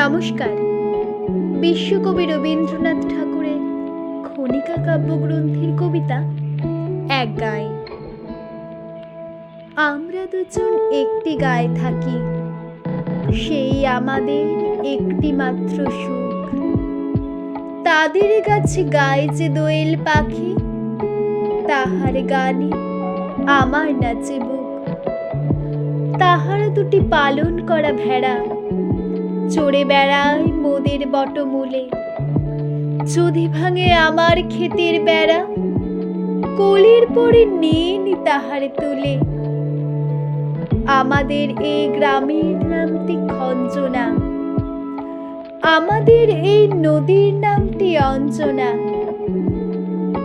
নমস্কার। বিশ্বকবি রবীন্দ্রনাথ ঠাকুরের খনিকা কাব্যগ্রন্থের কবিতা এক গায়ে। আমরা দুজন একটি গায়ে থাকি, সেই আমাদের একটি মাত্র সুখ। তাদের কাছে গায়ে যে দোয়েল পাখি, তাহার গানে আমার নাচে বুক। তাহারা দুটি পালন করা ভেড়া চড়ে বেড়ায় মোদের বটমূলে। যদি ভাঙে আমার ক্ষেতের বেড়া, কলির পরে নিয়ে নি তাহারে তুলে। আমাদের এই গ্রামের নামটি খঞ্জনা। আমাদের এই নদীর নামটি অঞ্জনা।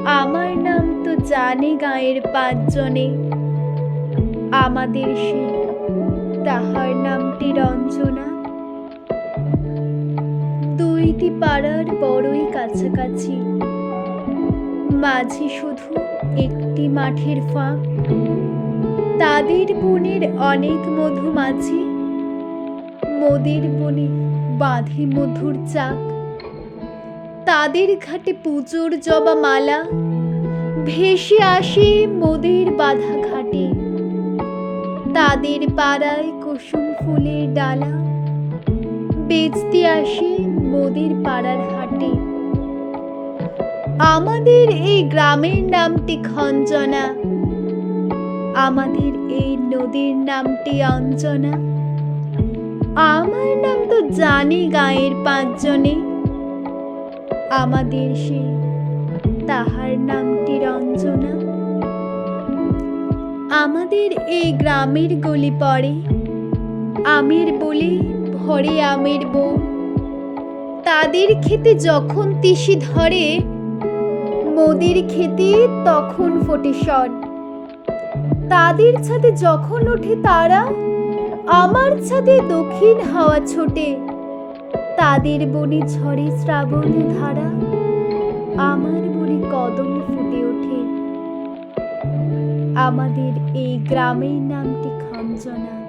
আমার নাম তো জানে গায়ের পাঁচজনে। আমাদের সে দুইটি পাড়ার বড়ই কাছাকাছি। মাঝে শুধু একটি মাঠের ফাঁক। তাদের বনের অনেক মধুমাছি মোদের বনে বাঁধে মধুর চাক। তাদের ঘাটে পুজোর জবা মালা। ভেসে আসে মোদের বাধা ঘাটে। তাদের পাড়ায় কুসুম ফুলের ডালা। বেচতে আসে মোদের পাড়ার হাটে। আমাদের এই গ্রামের নামটি খঞ্জনা। আমাদের এই নদীর নামটি অঞ্জনা। আমার নাম তো জানি গায়ের পাঁচজনে। আমাদের সে তাহার নামটি রঞ্জনা। আমাদের এই গ্রামের গলি পড়ে। আমের বলে ভরে আমের বউ। তাদের খেতে যখন তিসি ধরে, মোদের খেতে তখন ফোটে স্বর। তাদের ছাদে যখন ওঠে তারা, আমার ছাদে দক্ষিণ হাওয়া ছোটে। তাদের বনে ঝরে শ্রাবণ ধারা, আমার বনে কদম ফুটে ওঠে। আমাদের এই গ্রামের নামটি খঞ্জনা